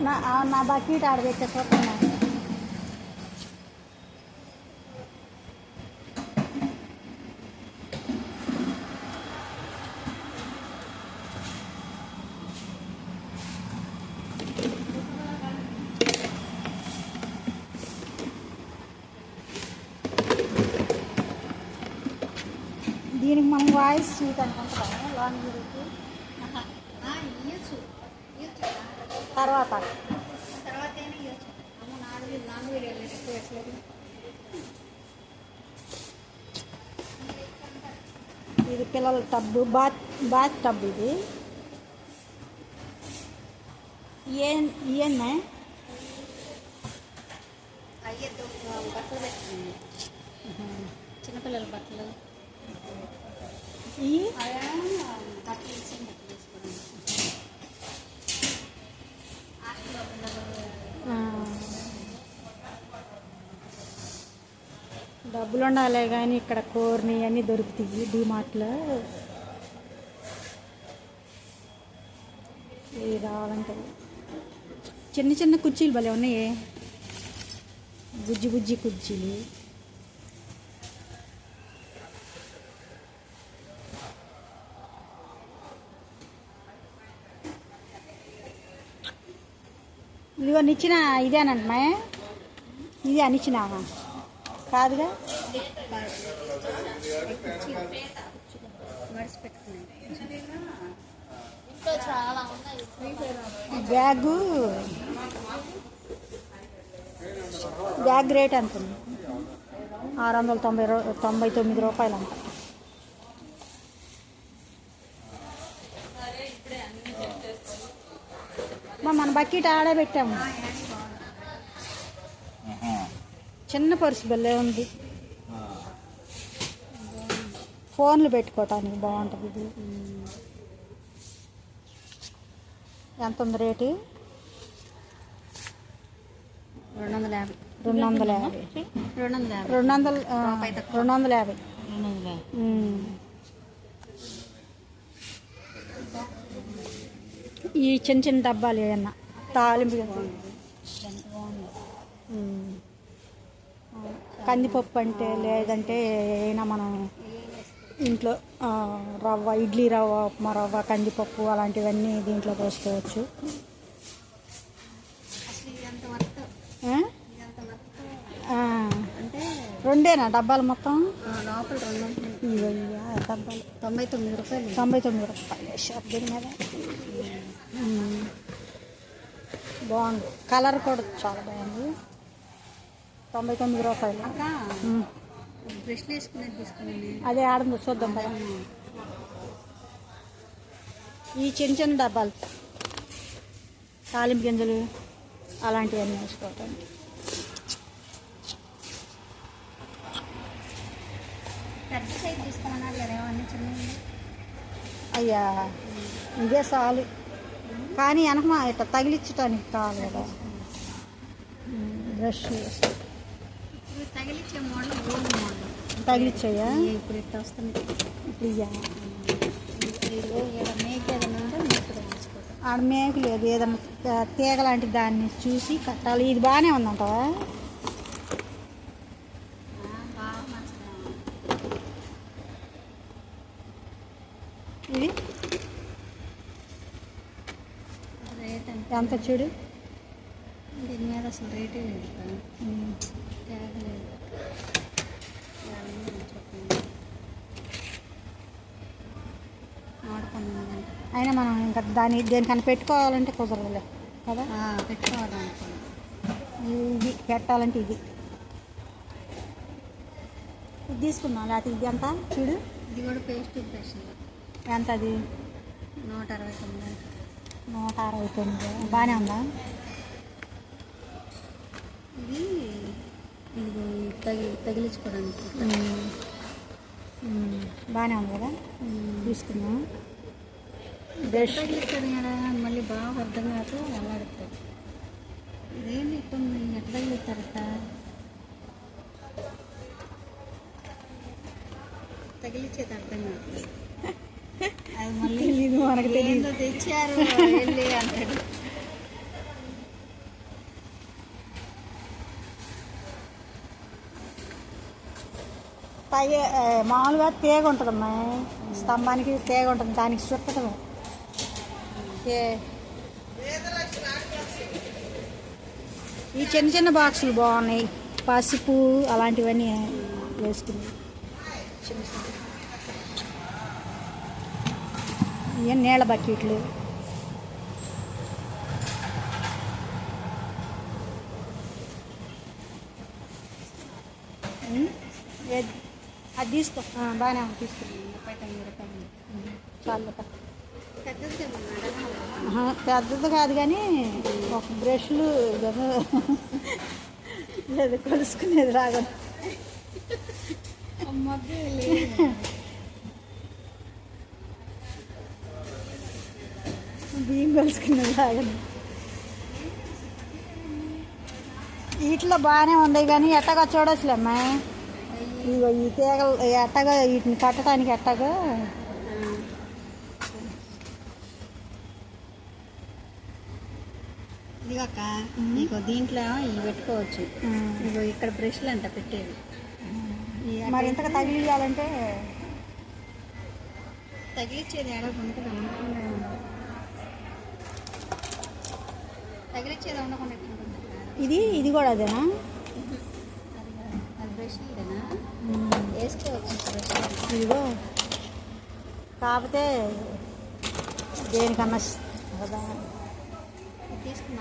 నా ఆ, నా బకెట్ ఆడ పెట్టే చూస్తున్నా దీనికి మనం వాయిస్ సీట్ అనుకుంటాం లాంగ్ వీడియోకి ఇయ్యచ్చు ఇయ్యచ్చు తర్వాత. ఇది పిల్లల టబ్బు బాత్ బాత్ టబ్ ఇది. ఏం ఇవన్నీ బట్టలు పెట్టుకుంది చిన్నపిల్లల బట్టలు. ఈ? అదే బట్టలు డబ్బులు ఉండాలి కానీ ఇక్కడ కోర్ని అన్నీ దొరుకుతాయి డీమార్ట్లో ఇవి కావాలంటే చిన్న చిన్న కుర్చీలు భలే ఉన్నాయి. బుజ్జి బుజ్జి కుర్చీలు. ఇదిగో నిచ్చిన ఇదేనంటమా ఇది అనిచ్చినావా? కాదుగా? బ్యాగు. బ్యాగ్ రేట్ ఎంత ఉంది? ఆరు వందల తొంభై రూ తొంభై తొమ్మిది రూపాయలు అంట మా మన బకెట్ ఆడే పెట్టాము చిన్న పర్సు బెల్లే ఉంది. ఫోన్లు పెట్టుకోవటానికి బాగుంటుంది ఇది. ఎంత ఉంది రేటు? రెండు వందల యాభై. రెండు వందల యాభై. రెండు వందల యాభై రెండు వందల. రెండు వందల యాభై. రెండు వందల. ఈ చిన్న చిన్న డబ్బాలు ఏమన్నా? తాలింపు. ఎంత బాగుంది. కందిపప్పు అంటే లేదంటే అయినా మనం ఇంట్లో రవ్వ ఇడ్లీ రవ్వ ఉప్మా రవ్వ కందిపప్పు అలాంటివన్నీ దీంట్లో పోసుకోవచ్చు. రెండేనా డబ్బాలు మొత్తం? డబ్బాలు తొంభై తొమ్మిది రూపాయలు. తొంభై తొమ్మిది రూపాయలు షాప్ దీని మీద? బాగుంది. కలర్ కూడా చాలా బాగుంది. తొంభై తొమ్మిది రూపాయలు. అక్క మ్మ్. బ్రష్లు వేసుకునేది తీసుకున్నాను అదే ఆడుంది చూద్దాం పద. ఈ చిన్న చిన్న డబ్బాలు తాలింపు గింజలు అలాంటివన్నీ వేసుకోవటానికి పెద్ద సైజ్ తీసుకోమన్నారు చిన్నవి? అయ్యా ఇదే చాలు. కానీ వెనక మా ఇట్లా తగిలించడానికి కావాలి కదా. బ్రష్ తగిలిచ్చే మోడల్ ఓల్డ్ మోడల్ తగిలిచ్చాయా? ఇప్పుడు ఇట్లా వస్తుంది? ఇప్పుడు ఆడ మేకు లేదు. ఏదన్నా తీగ లాంటి దాన్ని చూసి కట్టాలి. ఇది బాగానే ఉందంటావా? ఇది? ఎంత చూడు. దీని మీద అసలు రేటే లేదు అయినా మనం ఇంకా దాన్ని దేనికన్నా పెట్టుకోవాలంటే కుదరదులే కదా? అనుకోండి ఇది పెట్టాలంటే ఇది. ఇది తీసుకుందాం లేకపోతే ఇది ఎంత? చూడు. ఇది కూడా పేస్ట్ బ్రష్ ఎంత అది నూట అరవై తొమ్మిది. నూట అరవై తొమ్మిది. బాగానే ఉందా? ఇది ఇది తగి తగిలించుకోవడానికి. బాగానే ఉంది కదా? తీసుకుందాం బ్రష్ తగిలిస్తాడు కదా మళ్ళీ బాగా అర్థం కాక వెళ్ళాడుతాడు ఇదేంటి ఇట్టుంది ఎట్లా తగిలిస్తారట తగిలిచ్చేది అర్థం కాదు. అది మళ్ళీ తెచ్చారు వెళ్ళి అంటాడు తగి మామూలుగా తీగ ఉంటుందమ్మా స్తంభానికి తీగ ఉంటుంది దానికి చుట్టడం ఏ. ఈ చిన్న చిన్న బాక్సులు బాగున్నాయి. పసుపు అలాంటివన్నీ వేసుకున్నాయి. చిన్న చిన్న. ఇవన్నీ నీళ్ళ బకెట్లు. ఏది? అది తీసుకో. బాగానే ఉంది తీసుకో. ముప్పై తొమ్మిది రూపాయలు. చాలు పెద్దది కాదు కానీ ఒక బ్రష్లు లేదు కొలుసుకునేది రాగా బియ్యం కొలుసుకునేది రాగా వీటిలో బాగానే ఉంది కానీ ఎట్టగా చూడొచ్చులే అమ్మాయి. ఇగో ఈ తీగలు ఎట్టగా వీటిని కట్టడానికి ఎట్టగా? ఇదిగోక నీకు దీంట్లో ఇవి పెట్టుకోవచ్చు. ఇగో ఇక్కడ బ్రష్లు అంట అట్ట మరి ఇంతగా తగిలియాలంటే? తగిలిచ్చేది ఏడో ఉంటుంది. తగిలిచ్చేది ఉండకుండా? ఇది ఇది కూడా అదేనా అది కాదు. అది బ్రష్ ఇదేనా వేసుకోవచ్చు బ్రష్ ఇదిగో. కాకపోతే దేనికన్నా కదా. తీసుకున్నా.